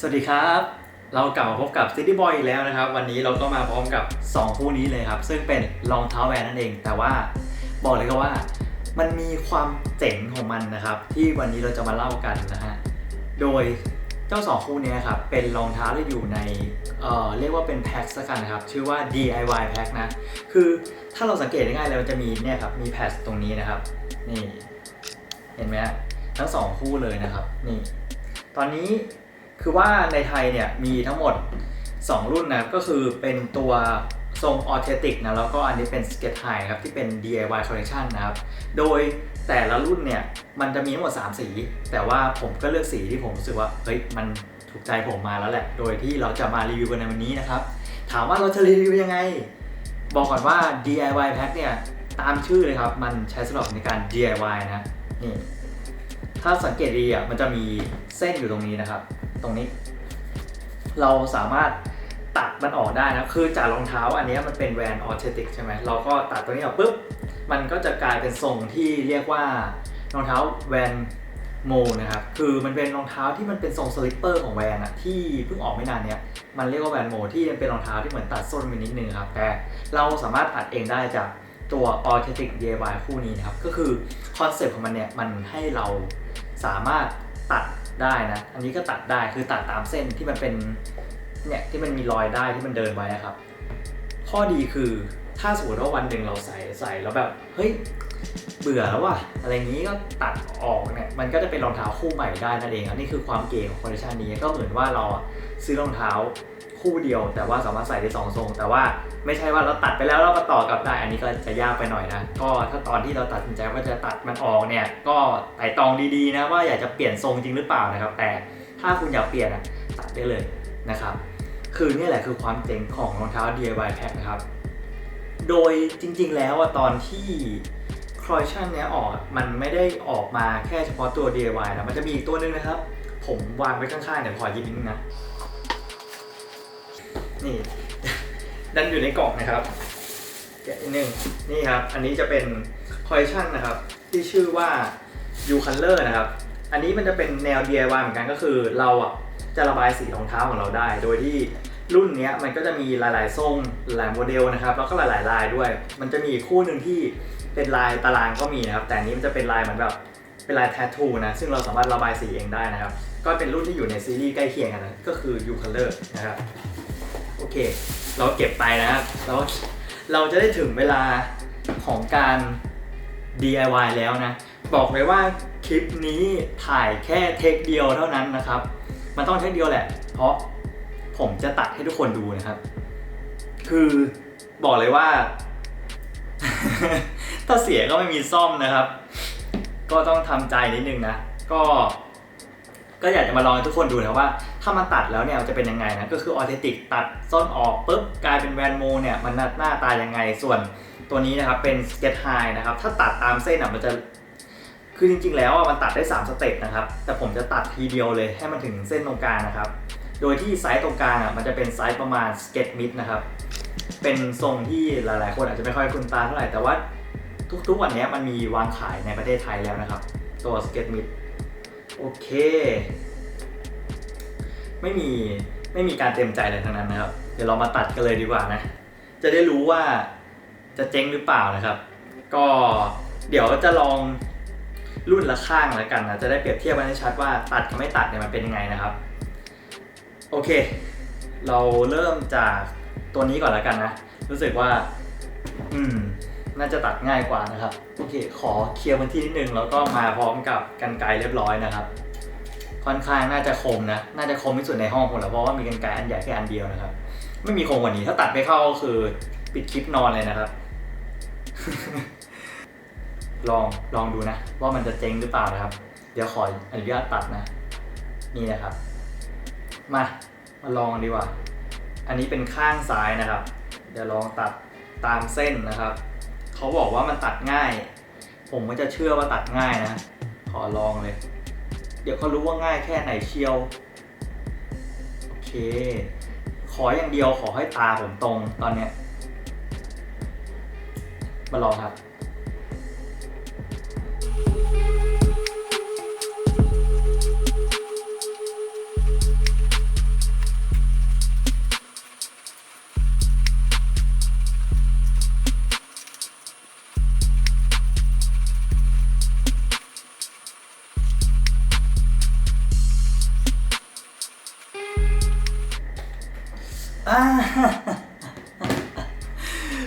สวัสดีครับ เรากลับมาพบกับ City Boy อีกแล้วนะครับ วันนี้เราก็มาพร้อมกับ 2 คู่นี้เลยครับ ซึ่งเป็นรองเท้าแวนนั่นเอง แต่ว่าบอกเลยครับว่า มันมีความเจ๋งของมันนะครับ ที่วันนี้เราจะมาเล่ากันนะฮะ โดยเจ้า 2 คู่นี้ครับเป็นรองเท้าที่อยู่ในเอ่อเรียกว่าเป็นแพ็คสักกันนะครับ ชื่อว่า DIY pack นะ คือถ้าเราสังเกตง่ายๆเลยมันจะมีเนี่ยครับมีแพทตรงนี้นะครับนี่เห็นไหมทั้งสองคู่เลยนะครับนี่ตอนนี้ คือว่าในไทยเนี่ยมีทั้งหมด 2 รุ่นนะก็คือเป็นตัวทรงออเทติกนะแล้วก็อันนี้เป็นสเก็ตไฮครับที่เป็น DIY collection นะครับ โดยแต่ละรุ่นเนี่ยมันจะมีทั้งหมด 3 สี แต่ว่าผมก็เลือกสีที่ผมรู้สึกว่าเฮ้ยมันถูกใจผมมาแล้วแหละ โดยที่เราจะมารีวิวกันในวันนี้นะครับ ถามว่าเราจะรีวิวยังไง บอกก่อนว่า DIY pack เนี่ยตามชื่อเลยครับ มันใช้สำหรับในการ DIY นะนี่ถ้าสังเกตดีอะมันจะมีเส้นอยู่ตรงนี้นะครับ ตรงนี้ เราสามารถตัดมันออกได้นะคือจากรองเท้าอันนี้มันเป็นแวนออเทติกใช่ไหมเราก็ตัดตัวนี้ออกปุ๊บมันก็จะกลายเป็นทรงที่เรียกว่ารองเท้าแวนโมนะครับคือมันเป็นรองเท้าที่มันเป็นทรงสลิปเปอร์ของแวนอะที่เพิ่งออกไม่นานเนี้ยมันเรียกว่าแวนโมที่มันเป็นรองเท้าที่เหมือนตัดส้นไปนิดนึงครับแต่เราสามารถตัดเองได้จากตัว Authentic DIY คู่นี้นะครับ ก็คือคอนเซ็ปต์ของมันเนี่ย มันให้เราสามารถตัด ได้นะ อันนี้ก็ตัดได้คือตัดตามเส้นที่มันเป็นเนี่ยที่มันมีรอยได้ที่มันเดินไว้ครับ ข้อดีคือถ้าสมมติว่าวันหนึ่งเราใส่ใส่แล้วแบบเฮ้ยเบื่อแล้วว่ะอะไรอย่างนี้ก็ตัดออกเนี่ยมันก็จะเป็นรองเท้าคู่ใหม่ได้นั่นเองอันนี้คือความเก๋ของคอลเลคชันนี้ก็เหมือนว่าเราซื้อรองเท้า คู่เดียว แต่ว่าสามารถใส่ได้สองทรง แต่ว่าไม่ใช่ว่าเราตัดไปแล้วเราก็ต่อกลับได้ อันนี้ก็จะยากไปหน่อยนะ ก็ถ้าตอนที่เราตัดสินใจว่าจะตัดมันออกเนี่ย ก็ไต่ตองดีๆนะว่าอยากจะเปลี่ยนทรงจริงหรือเปล่านะครับ แต่ถ้าคุณอยากเปลี่ยนอะตัดได้เลยนะครับ คือนี่แหละคือความเจ๋งของรองเท้า DIY pack นะครับ โดยจริง ๆ แล้วอะตอนที่คอลเลคชันเนี้ยออกมันไม่ได้ออกมาแค่เฉพาะตัว DIY นะ มันจะมีอีกตัวนึงนะครับ ผมวางไว้ข้างๆเดี๋ยวขอหยิบนิดนึงนะ นี่ดันอยู่ในกล่องนะครับแกะนิดนึงนี่ครับ อันนี้จะเป็นคอลเลคชันนะครับ ที่ชื่อว่า U Color นะครับ อันนี้มันจะเป็นแนว DIY เหมือนกันก็คือเราอะจะระบายสีรองเท้าของเราได้ โดยที่รุ่นนี้มันก็จะมีหลาย ๆ ทรงหลายโมเดลนะครับ แล้วก็หลาย ๆ ลายด้วย มันจะมีคู่หนึ่งที่เป็นลายตารางก็มีนะครับ แต่นี้มันจะเป็นลายเหมือนแบบเป็นลายแททูนะ ซึ่งเราสามารถระบายสีเองได้นะครับ ก็เป็นรุ่นที่อยู่ในซีรีส์ใกล้เคียงกันนะ ก็คือ U Color นะครับ โอเค เราเก็บไปนะครับแล้วเราจะได้ถึงเวลาของการ DIY แล้วนะ บอกเลยว่าคลิปนี้ถ่ายแค่เทคเดียวเท่านั้นนะครับ มันต้องเทคเดียวแหละ เพราะผมจะตัดให้ทุกคนดูนะครับ คือบอกเลยว่า ถ้าเสียก็ไม่มีซ่อมนะครับ ก็ต้องทำใจนิดนึงนะ ก็ ก็อยากจะมาลองให้ทุกคนดูนะว่า ถ้ามันตัดแล้วเนี่ยมันจะเป็นยังไงนะ ก็คือออเทติกตัดส้นออกปุ๊บกลายเป็นแวนโมเนี่ยมันหน้าตายังไง ส่วนตัวนี้นะครับเป็นสเก็ตไฮนะครับ ถ้าตัดตามเส้นอะมันจะ คือจริง ๆ แล้วอะมันตัดได้ 3 สเต็ปนะครับ แต่ผมจะตัดทีเดียวเลยให้มันถึงเส้นตรงกลางนะครับ โดยที่ไซส์ตรงกลางอะมันจะเป็นไซส์ประมาณสเก็ตมิดนะครับ เป็นทรงที่หลายๆ คนอาจจะไม่ค่อยคุ้นตาเท่าไหร่ แต่ว่าทุกๆวันนี้มันมีวางขายในประเทศไทยแล้วนะครับ ตัวสเก็ตมิด โอเค ไม่มีไม่มีการเต็มใจเลยทั้งนั้นนะครับ เดี๋ยวเรามาตัดกันเลยดีกว่านะ จะได้รู้ว่าจะเจ๊งหรือเปล่านะครับ ก็เดี๋ยวจะลองรุ่นละข้างแล้วกันนะจะได้เปรียบเทียบกันให้ชัดว่าตัดกับไม่ตัดเนี่ยมันเป็นยังไงนะครับ โอเค เราเริ่มจากตัวนี้ก่อนแล้วกันนะ รู้สึกว่า อืม น่าจะตัดง่ายกว่านะครับ โอเค ขอเคลียร์พื้นที่นิดนึง แล้วก็มาพร้อมกับกันไกรเรียบร้อยนะครับ ค่อนข้างน่าจะคมนะ น่าจะคมที่สุดในห้องผมแล้วเพราะว่ามีกันไกรอันใหญ่แค่อันเดียวนะครับ ไม่มีคมกว่านี้ ถ้าตัดไม่เข้าก็คือปิดคลิปนอนเลยนะครับ ลอง ลองดูนะ ว่ามันจะเจ๊งหรือเปล่านะครับ เดี๋ยวขออนุญาตตัดนะ นี่นะครับ มา มาลองดีกว่า อันนี้เป็นข้างซ้ายนะครับ เดี๋ยวลองตัดตามเส้นนะครับ เขาบอกว่ามันตัดง่าย ผมก็จะเชื่อว่าตัดง่ายนะ ขอลองเลย เดี๋ยวเขารู้ว่าง่ายแค่ไหนเชียว โอเค ขออย่างเดียวขอให้ตาผมตรงตอนเนี้ย มาลองครับ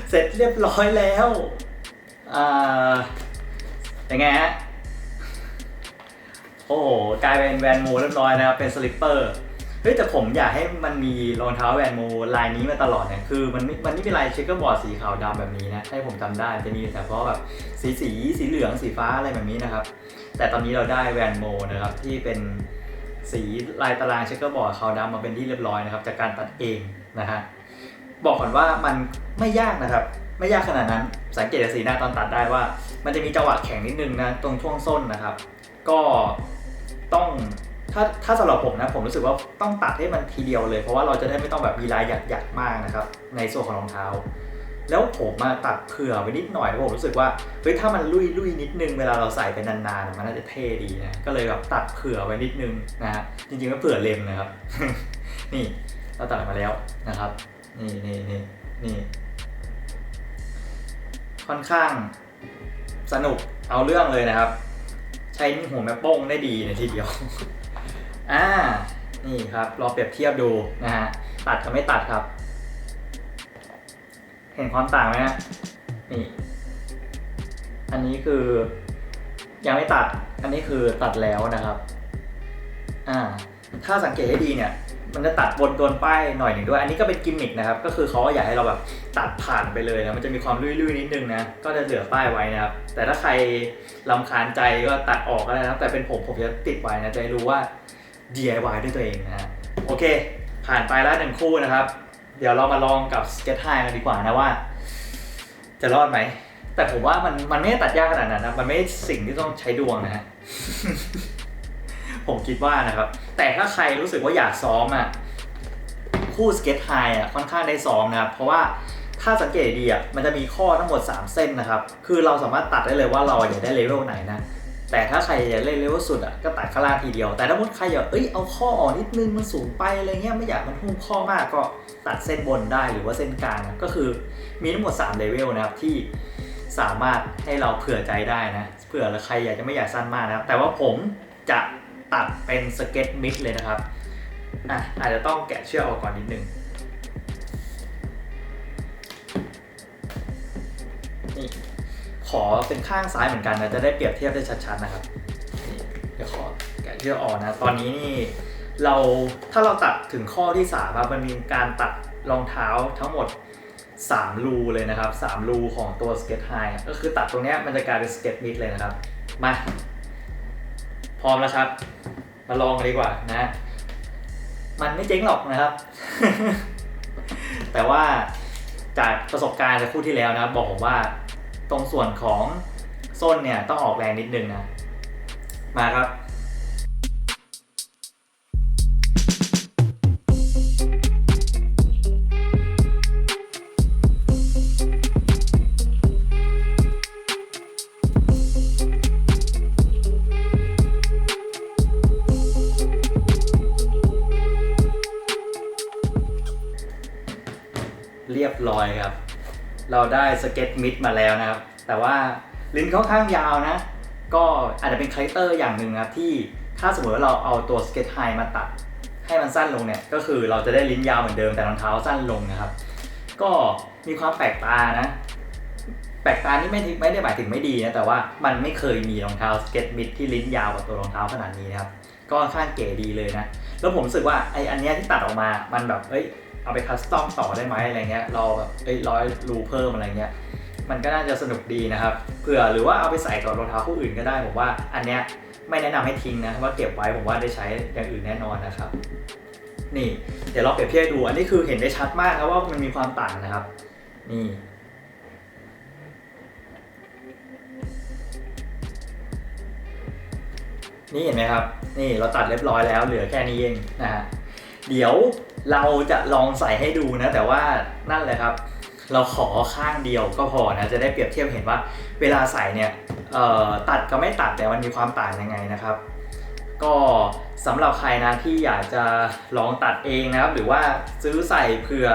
เสร็จเรียบร้อยแล้วอ่าเป็นไงฮะ โอ้โห กลายเป็นแวนโมเรียบร้อยนะครับ เป็นสลิปเปอร์ เฮ้ย แต่ผมอยากให้มันมีรองเท้าแวนโมลายนี้มาตลอดเนี่ย คือมันมันไม่มีลายเชคเกอร์บอร์ดสีขาวดำแบบนี้นะให้ผมจำได้ จะมีแต่เพราะแบบสีสีสีเหลืองสีฟ้าอะไรแบบนี้นะครับ แต่ตอนนี้เราได้แวนโมนะครับที่เป็นสีลายตารางเชคเกอร์บอร์ดขาวดำมาเป็นที่เรียบร้อยนะครับ จากการตัดเอง นะฮะบอกก่อนว่ามันไม่ยากนะครับ ไม่ยากขนาดนั้น สังเกตจากสีหน้าตอนตัดได้ว่า มันจะมีจังหวะแข็งนิดนึงนะตรงช่วงส้นนะครับ ก็ต้องถ้าถ้าสำหรับผมนะผมรู้สึกว่าต้องตัดให้มันทีเดียวเลย เพราะว่าเราจะได้ไม่ต้องแบบมีลายหยักๆมากนะครับ ในส่วนของรองเท้า แล้วผมมาตัดเผื่อไว้นิดหน่อยเพราะผมรู้สึกว่าเฮ้ยถ้ามันลุยลุยนิดนึงเวลาเราใส่ไปนานๆมันน่าจะเท่ดีนะก็เลยแบบตัดเผื่อไว้นิดนึงนะฮะจริงๆก็เผื่อเล็มนะครับนี่ เราตัดมาแล้วนะครับ นี่นี่นี่นี่ ค่อนข้างสนุกเอาเรื่องเลยนะครับ ใช้หัวแม่โป้งได้ดีในทีเดียว อ่า นี่ครับลองเปรียบเทียบดูนะฮะ ตัดกับไม่ตัดครับ เห็นความต่างไหมฮะนี่ อันนี้คือยังไม่ตัด อันนี้คือตัดแล้วนะครับ อ่า ถ้าสังเกตให้ดีเนี่ย มันจะตัดบนโดนป้ายหน่อยหนึ่งด้วย อันนี้ก็เป็นกิมมิคนะครับ ก็คือเขาอยากให้เราแบบตัดผ่านไปเลยนะ มันจะมีความลุยๆนิดนึงนะ ก็จะเหลือป้ายไว้นะครับ แต่ถ้าใครลำคาญใจก็ตัดออกก็ได้นะ แต่เป็นผมผมจะติดไว้นะ จะได้รู้ว่า DIY ด้วยตัวเองนะฮะ โอเค ผ่านไปแล้วหนึ่งคู่นะครับ เดี๋ยวเรามาลองกับ Sketch High กันดีกว่านะว่า จะรอดไหม แต่ผมว่ามันมันไม่ได้ตัดยากขนาดนั้นนะ มันไม่สิ่งที่ต้องใช้ดวงนะฮะ ผมคิดว่านะครับ แต่ถ้าใครรู้สึกว่าอยากซ้อมอะคู่สเก็ตไฮอะค่อนข้างได้ซ้อมนะครับเพราะว่าถ้าสังเกตดีอะมันจะมีข้อทั้งหมด 3 เส้นนะครับ คือเราสามารถตัดได้เลยว่าเราอยากได้เลเวลไหนนะแต่ถ้าใครอยากเล่นเลเวลสุดอะก็ตัดข้างล่างทีเดียว แต่ถ้ามุดใครอยากเอ้ยเอาข้ออ่อกนิดนึงมันสูงไปอะไรเงี้ยไม่อยากมันหุ้มข้อมากก็ตัดเส้นบนได้หรือว่าเส้นกลางก็คือมีทั้งหมด3เลเวลนะครับที่สามารถให้เราเผื่อใจได้นะเผื่อใครอยากจะไม่อยากสั้นมากนะครับแต่ว่าผมจะ ตัดเป็นสเก็ตมิดเลยนะครับอะอาจจะต้องแกะเชือกออกก่อนนิดนึงนี่ขอเป็นข้างซ้ายเหมือนกันนะจะได้เปรียบเทียบได้ชัดๆนะครับเดี๋ยวขอแกะเชือกออกนะตอนนี้นี่เราถ้าเราตัดถึงข้อที่3ครับมันมีการตัดรองเท้าทั้งหมด 3 รูเลยนะครับ 3 รูของตัวสเก็ตไฮก็คือตัดตรงเนี้ยมันจะกลายเป็นสเก็ตมิดเลยนะครับ มา พร้อมแล้วครับ มาลองกันดีกว่านะ มันไม่เจ๊งหรอกนะครับ แต่ว่าจากประสบการณ์จากคู่ที่แล้วนะบบอกผมว่าตรงส่วนของส้นเนี่ยต้องออกแรงนิดนึงนะ มาครับ เราได้สเก็ตมิดมาแล้วนะครับ แต่ว่าลิ้นค่อนข้างยาวนะ ก็อาจจะเป็นคาแรคเตอร์อย่างหนึ่งนะครับที่ถ้าสมมติว่าเราเอาตัวสเก็ตไฮมาตัดให้มันสั้นลงเนี่ย ก็คือเราจะได้ลิ้นยาวเหมือนเดิมแต่รองเท้าสั้นลงนะครับ ก็มีความแปลกตานะ แปลกตานี่ไม่ไม่ได้หมายถึงไม่ดีนะแต่ว่ามันไม่เคยมีรองเท้าสเก็ตมิดที่ลิ้นยาวกว่าตัวรองเท้าขนาดนี้นะครับก็ค่อนข้างเก๋ดีเลยนะ แล้วผมรู้สึกว่าไออันเนี้ยที่ตัดออกมา มันแบบ เอ้ย เอาไปคัสตอมต่อได้ไหมอะไรเงี้ยเราแบบเอ้ยร้อยรูเพิ่มอะไรเงี้ยมันก็น่าจะสนุกดีนะครับเผื่อหรือว่าเอาไปใส่กับรองเท้าคู่อื่นก็ได้ผมว่าอันเนี้ยไม่แนะนำให้ทิ้งนะว่าเก็บไว้ผมว่าได้ใช้อย่างอื่นแน่นอนนะครับ นี่เดี๋ยวเราเปรียบเทียบดูอันนี้คือเห็นได้ชัดมากครับว่ามันมีความต่างนะครับ นี่นี่เห็นไหมครับ นี่เราตัดเรียบร้อยแล้วเหลือแค่นี้เองนะฮะ เดี๋ยวเราจะลองใส่ให้ดูนะ แต่ว่านั่นแหละครับ เราขอข้างเดียวก็พอนะ จะได้เปรียบเทียบเห็นว่า เวลาใส่เนี่ยตัดกับไม่ตัดเนี่มันมีความต่างยังไงนะครับ ก็สำหรับใครนะที่อยากจะลองตัดเองนะครับ หรือว่าซื้อใส่เผื่อ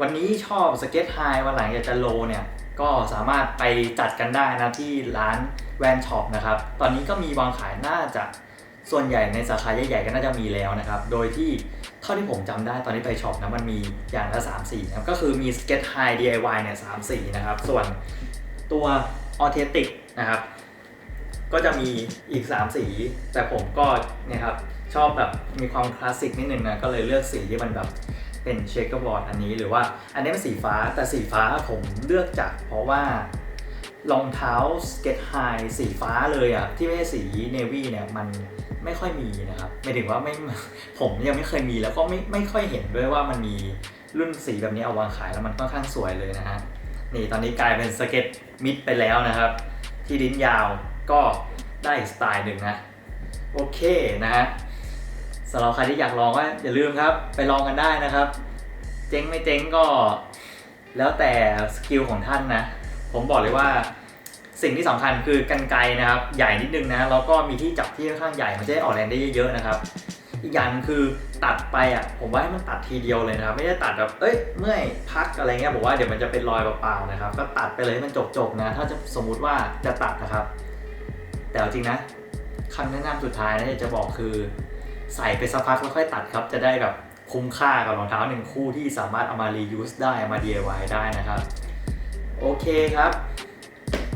วันนี้ชอบสเก็ตไฮวันหลังอยากจะโลเนี่ยก็สามารถไปจัดกันได้นะที่ร้านแวนช็อปนะครับ ตอนนี้ก็มีวางขายน่าจะ ส่วนใหญ่ในสาขาใหญ่ๆก็น่าจะมีแล้วนะครับ โดยที่เท่าที่ผมจำได้ตอนที่ไปช็อปนะมันมีอย่างละ3สีนะครับ ก็คือมี Skate High DIY เนี่ยสามสีนะครับ ส่วนตัว Authentic นะครับ ก็จะมีอีก 3 สี แต่ผมก็เนี่ยครับชอบแบบมีความคลาสสิกนิดนึงนะก็เลยเลือกสีที่มันแบบเป็นเชคเกอร์บอร์ดอันนี้หรือว่าอันนี้เป็นสีฟ้าแต่สีฟ้าผมเลือกจากเพราะว่า รองเท้าสเก็ตไฮสีฟ้าเลยอะ่ะที่ไม่ใช่สีเนวี่เนี่ยมันไม่ค่อยมีนะครับไม่ถึงว่าไม่ผมยังไม่เคยมีแล้วก็ไม่ไม่ค่อยเห็นด้วยว่ามันมีรุ่นสีแบบนี้เอาวางขายแล้วมันค่อนข้างสวยเลยนะฮะนี่ตอนนี้กลายเป็นสเก็ตมิดไปแล้วนะครับ ที่ลิ้นยาวก็ได้สไตล์หนึ่งนะ โอเคนะฮะสำหรับใครที่อยากลองก็อย่าลืมครับ ไปลองกันได้นะครับ เจ๊งไม่เจ๊งก็ แล้วแต่สกิลของท่านนะ ผมบอกเลยว่าสิ่งที่สำคัญคือกันไกนะครับ ใหญ่นิดนึงนะแล้วก็มีที่จับที่ค่อนข้างใหญ่มันจะได้ออกแรงได้เยอะๆนะครับ อีกอย่างคือตัดไปอะผมว่าให้มันตัดทีเดียวเลยนะครับ ไม่ได้ตัดแบบเอ้ยเมื่อยพักอะไรเงี้ยผมว่าเดี๋ยวมันจะเป็นรอยเปล่าๆนะครับ ก็ตัดไปเลยให้มันจบๆนะ ถ้าจะสมมุติว่าจะตัดนะครับ แต่จริงนะคำแนะนำสุดท้ายนะจะบอกคือ ใส่ไปสักพักแล้วค่อยตัดครับ จะได้แบบคุ้มค่ากับรองเท้าหนึ่งคู่ที่สามารถเอามา reuse ได้เอามา DIY ได้นะครับ โอเคครับ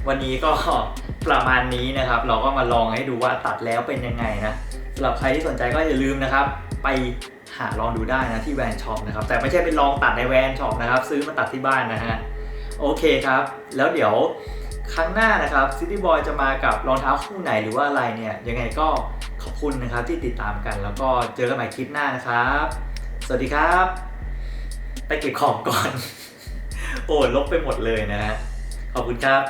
วันนี้ก็ประมาณนี้นะครับ เราก็มาลองให้ดูว่าตัดแล้วเป็นยังไงนะสำหรับใครที่สนใจก็อย่าลืมนะครับ ไปหาลองดูได้นะที่แวนช็อปนะครับ แต่ไม่ใช่ไปลองตัดในแวนช็อปนะครับ ซื้อมาตัดที่บ้านนะฮะโอเคครับ แล้วเดี๋ยวครั้งหน้านะครับ City Boy จะมากับรองเท้าคู่ไหนหรือว่าอะไรเนี่ย ยังไงก็ขอบคุณนะครับที่ติดตามกัน แล้วก็เจอกันใหม่คลิปหน้านะครับ สวัสดีครับ ไปเก็บของก่อน โอ้ลบไปหมดเลยนะฮะขอบคุณครับ